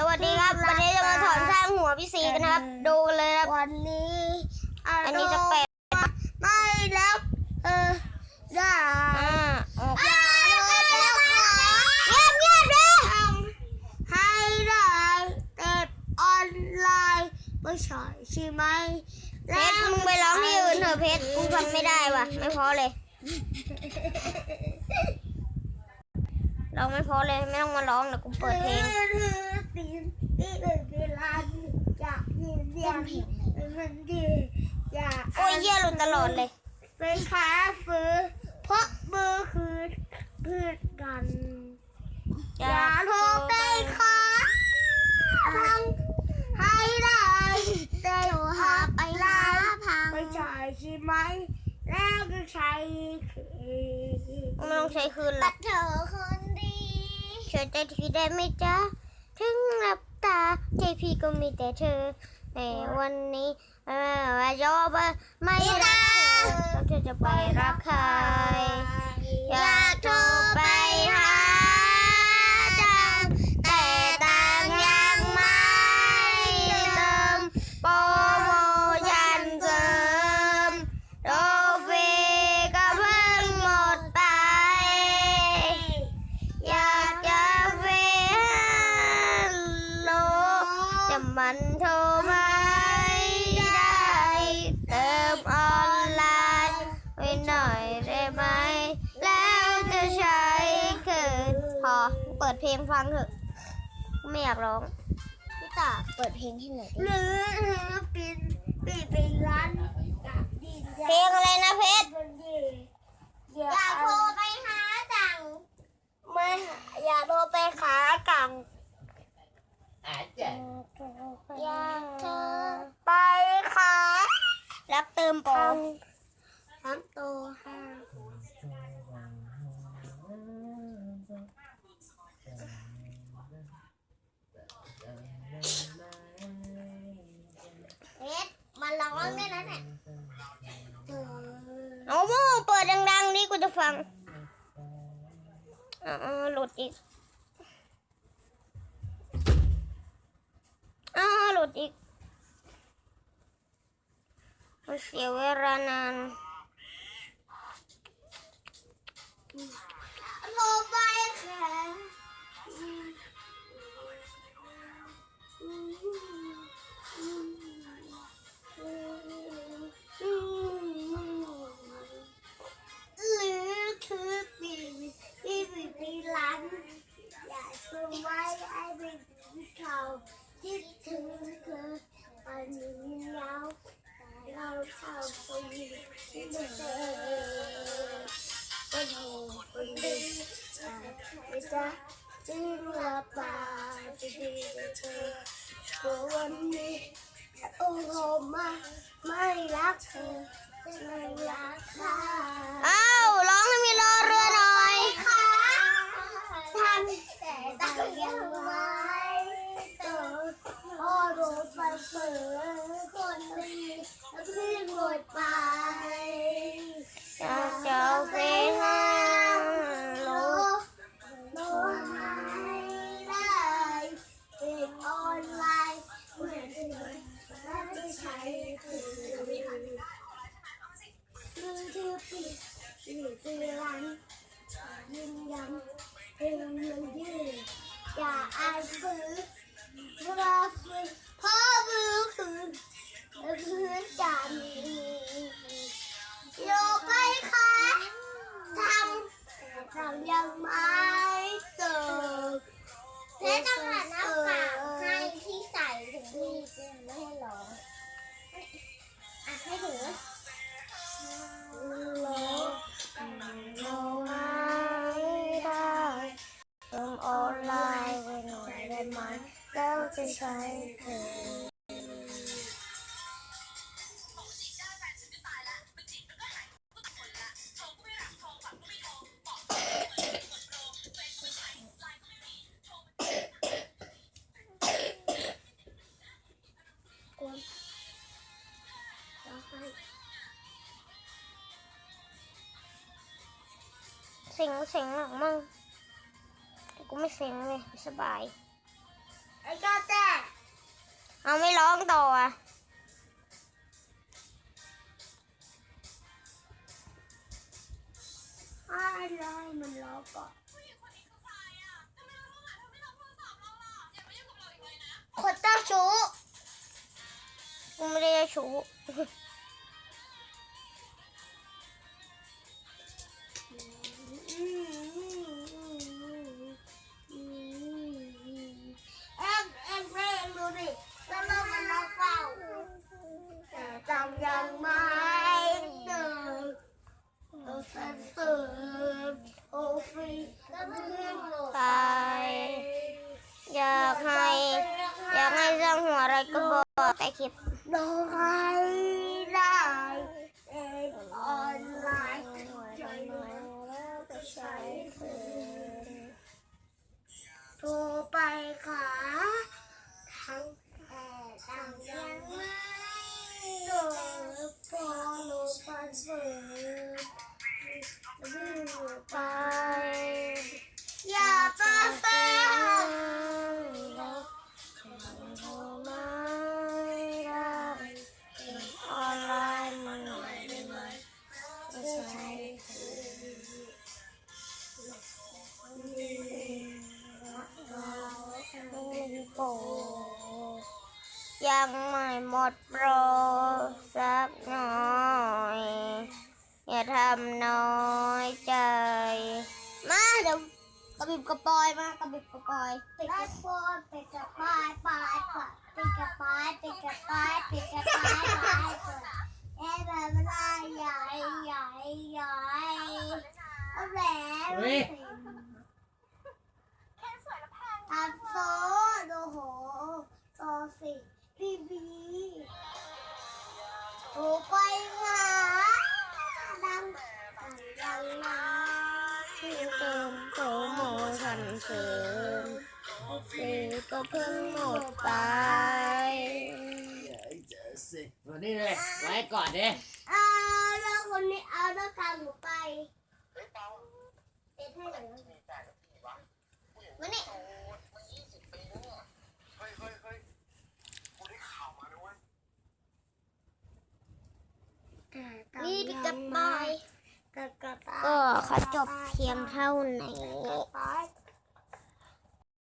สวัสดีครับ วันนี้จะมาสอนสร้างหัวพี่ซีกันนะครับ ดูกันเลยครับ วันนี้อันนี้จะแปลกไม่รับเออได้อ่าออกอย่าโทรไปขอเงียบเงียบเลยทำให้ได้เต็ดออนไลน์ไม่ใช่ใช่ไหมเพชรมึงไปร้องที่อื่นเถอะเพชรกูฟังไม่ได้ว่ะ ไม่เพอเลยร้องไม่เพอเลยไม่ต้องมาร้องเดี๋ยวกูเปิดเพลง ตีนที่เดินเวลาอยากยินเสียงมันดีอยากโอ้ยเยี่ยหลุดตลอดเลยเป็นขาฟื้นเพราะมือคือเพื่อนกัน อย่าโทรไปขอทำให้ได้แต่หาไปลาพังไม่ใช่ใช่ไหมแล้วก็ใช้คือไม่ต้องใช้คืนหรแต่อกเธอคนดีเชื่อใจทีได้ไหมจ๊ะ ถึงหลับตาใจพี่ก็มีแต่เธอในวันนี้เออว่าโยบไม่รักเธอเธอจะไปรักใครอยากโทรไป โทรไม่ได้ เติมออนไลน์ไว้หน่อยได้ไหม แล้วจะใช้คืนพอเปิดเพลงฟังเถอะ ไม่อยากร้อง พี่ตาเปิดเพลงให้หน่อยหรือปินปิดเป็นร้านกับดินเพลงอะไรนะเพชรอยากโทรไปหาจัง ไม่อยากโทรไปขากัง Aja. อยากเธอไปขา รักเติมโปร ทั้งตัวห้าเอ็ดมาร้องได้แล้วเนี่ยเออ เอาโม่เปิดดังๆดิกู จะฟังอ่าหลุดอีกอ้าหลุดอีกมันเสียเวลานาน จะจริงหรือเปาจะดีกับเธอเพราะวันนี้โอ้โหมาไม่รักเธอไม่รักเขา มือถือปิดหรือเตือนยืนยันเพลงเงินยืดอย่าอายฟื้นเพราะฟื้นเพราะมือคืนและพื้นจาน ใช้เธอแล้วให้เสียงเสียงหนักมั่งแต่กูไม่เสียงเลยสบาย การเอาไม่ร้องต่ออะอะไรมันรอก่อนคนเจ้าชู้กูไม่ได้เจ้าชู้ ยังไม่เดินโอ้สันเสริญโอ้ฟรีก็เพื่อนโลกไป อยากให้ อยากให้สร้างหัวอะไรก็บอกแต่คลิปโดนใครได้เอ็นออนไลน์ใจแล้วก็ใช้เธอโทรไปขาทั้ง ยังไม่หมดโปรสักหน่อย อย่าทำน้อยใจ มาเดี๋ยวกระบิบกระปอยมากระบิบกระปอยปิดกระปอยปิดกระปอยปอยป ก็เพิ่งหมดไปเจอสิวันนี้เลยไว้ก่อนเดิเอาแล้วคนนี้เอาแล้วกันหนูไปเป็นให้หนูมานี่นี่ปิดกระปอย ก็ขอจบเพียงเท่านี้